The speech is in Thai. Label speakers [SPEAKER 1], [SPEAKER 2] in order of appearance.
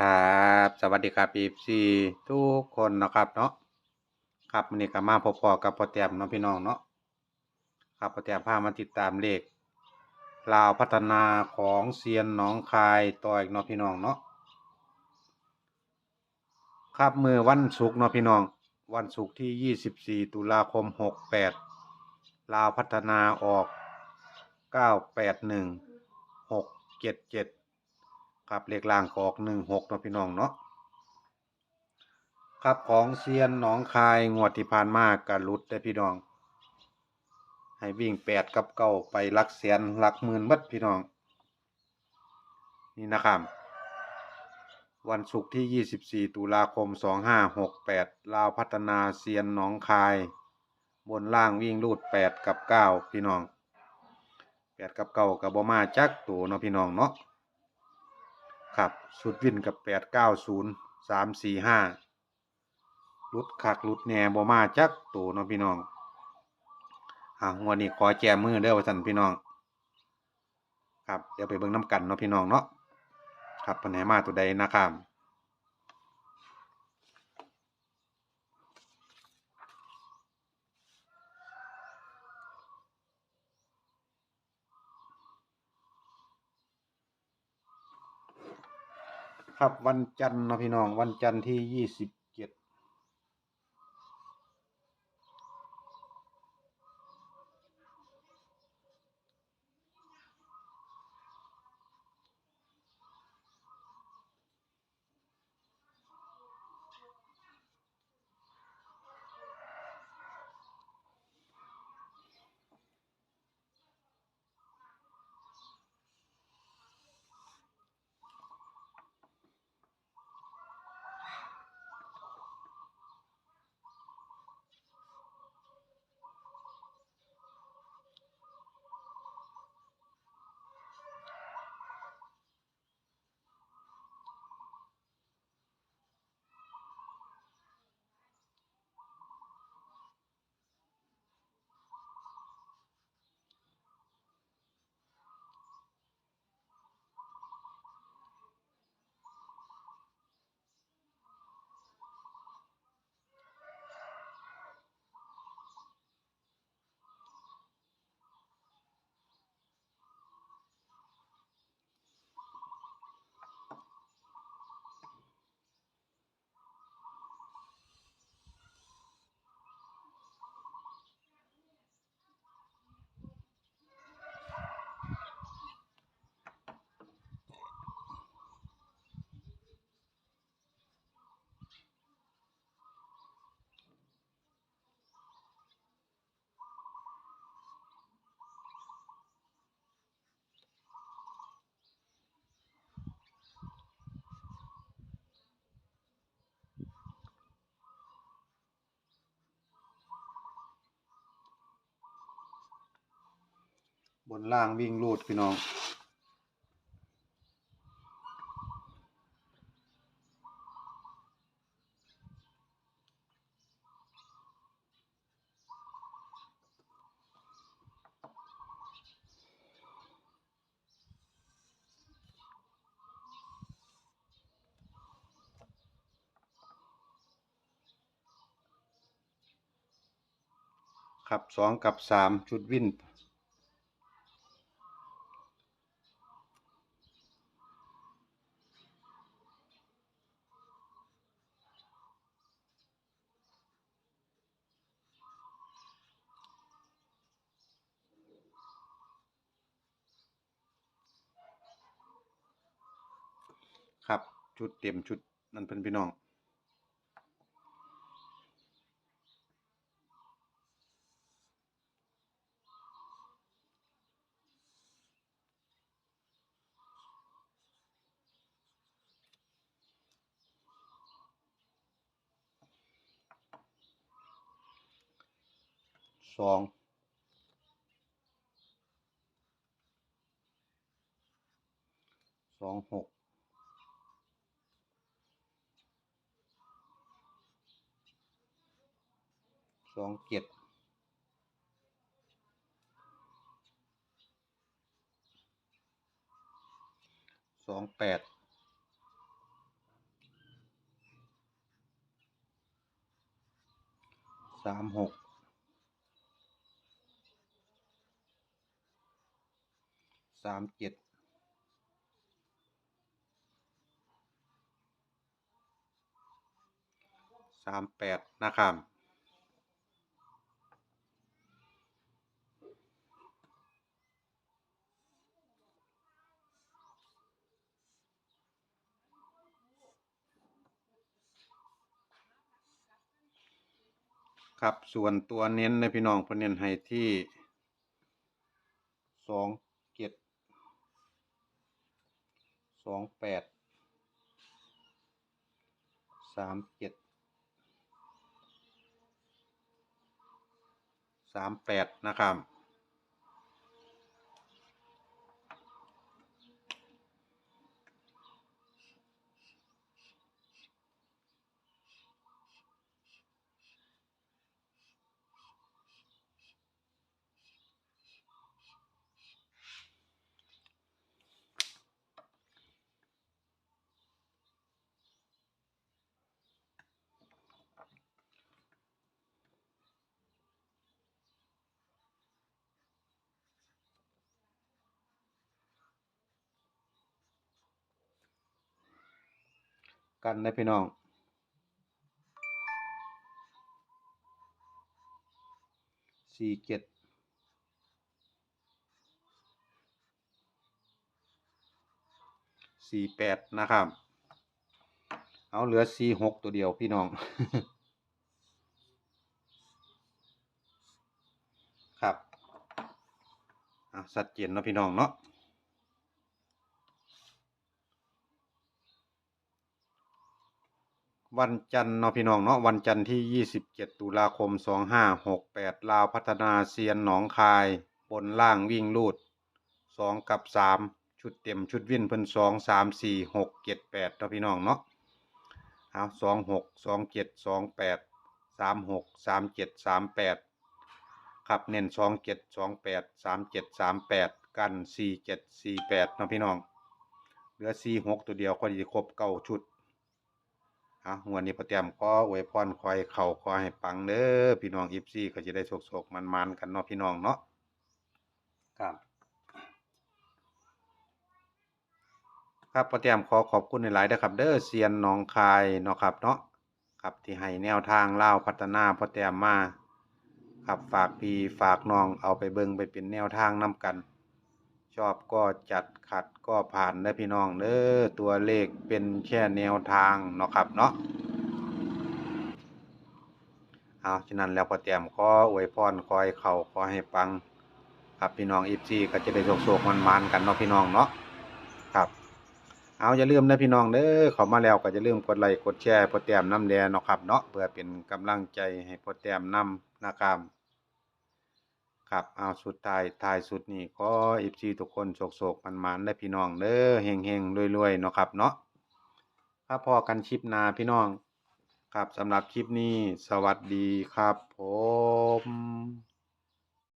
[SPEAKER 1] ครับ สวัสดีครับพีซีทุกคนนะครับเนาะครับวันนี้ก็มาพบๆกับพ่อแต้มเนาะพี่น้องเนาะครับพ่อแต้มพามาติดตามเลขลาวพัฒนาของเซียนหนองคายต่ออีกเนาะพี่น้องเนาะครับมือวันศุกร์เนาะพี่น้อง วันศุกร์ที่ 24 ตุลาคม 68 ลาวพัฒนาออก 981 677 ครับเลขล่างก็ออกหนึ่งหกเนาะพี่น้องเนาะครับของเซียนหนองคายงวดที่ผ่านมากัรุดได้พี่น้อง ให้วิ่งแปดกับเก้าไปลักแสนหลักหมื่นบัดพี่น้อง นี่นะครับ วันศุกร์ที่ 24 ตุลาคม 2568 ลาวพัฒนาเซียนหนองคาย บนล่างวิ่งรูด 8 กับ 9 พี่น้อง 8 กับ9กับบมาจักตัวเนาะพี่น้องเนาะ ครับสุดวินกับแปดเก้าศูนย์สามสี่ห้าลุดขักลุดแหน่บ่มาจักตัวเนาะพี่น้องอ่างวันนี้ขอแจมือเด้อว่าสันพี่น้อง ครับเดี๋ยวไปเบิ่งน้ำกันเนาะพี่น้องเนาะครับปัญหามาตัวใดนะครับ ครับวันจันทร์นะพี่น้องวันจันทร์ที่ยี่สิบ นล่างวิ่งรูดพี่น้อง ครับสองกับสามชุดวิ่น ครับ ชุดเต็มชุดนั่นเพิ่อนพี่น้อง สองสองหก สองเจ็ดสองแปดสามหกสามเจ็ดสามแปดนะครับ ครับส่วนตัวเน้นในพี่น้องเพนเน้นให้ที่สองเจ็ดสองแปดสามเจ็ดสามแปดนะครับ กันนะพี่น้องสี่เจ็ดสี่แปดนะครับ เอาเหลือสี่หกตัวเดียวพี่น้อง ครับอะสัดเจนเนาะพี่น้องเนาะ วันจันทร์เนาะพี่น้องเนาะวันจันทร์ที่ 27 ตุลาคม 2568 ลาวพัฒนาเซียนหนองคาย บนล่างวิ่งลูด 2 กับ 3 ชุดเต็มชุดวิ่นเพิ่น2 3 4 6 7 8เนาะพี่น้องเนาะเอา2 6 2 7 2 8 3 6 3 7 3 8ครับเน้น2 7 2 8 3 7 3 8 กัน 4 7 4 8เนาะพี่น้อง เหลือ 4 6 ตัวเดียวก็จะครบเก้าชุด อะงวดนี้พอเตรียมขออวยพรคอยเข่าขอให้ปังเด้อพี่น้องอีฟซี่ก็จะได้โศกๆมันๆกันเนาะพี่น้องเนาะครับครับพอเตรียมขอขอบคุณหลายๆนะครับเด้อเซียนหนองคายเนาะครับเนาะครับที่ให้แนวทางเล่าวพัฒนาพอเตรียมมาครับฝากพี่ฝากน้องเอาไปเบิ่งไปเป็นแนวทางนํกัน ชอบก็จัดขัดก็ผ่านเด้อพี่น้องเด้อตัวเลขเป็นแค่แนวทางเนาะครับเนาะเอาฉะนั้นแล้วพอเตรียมขออวยพรคอยเข้าขอให้ปัง ครับพี่น้องอีซีก็จะได้โศกๆมันๆกันเนาะพี่น้องเนาะครับ เอาอย่าลืมนะพี่น้องเด้อเข้ามาแล้วก็อย่าลืมกดไลค์กดแชร์พอเตรียมน้ำแดงเนาะครับเนาะเพื่อเป็นกำลังใจให้พอเตรียมนำนะครับ ครับเอาสุดท้ายท้ายสุดนี่ขออีซีทุกคนโศกๆมันมันได้พี่น้องเด้อเฮงเฮงรวยรวยเนาะครับเนาะครับพอกันคลิปนาพี่น้อง ครับสำหรับคลิปนี้สวัสดีครับผม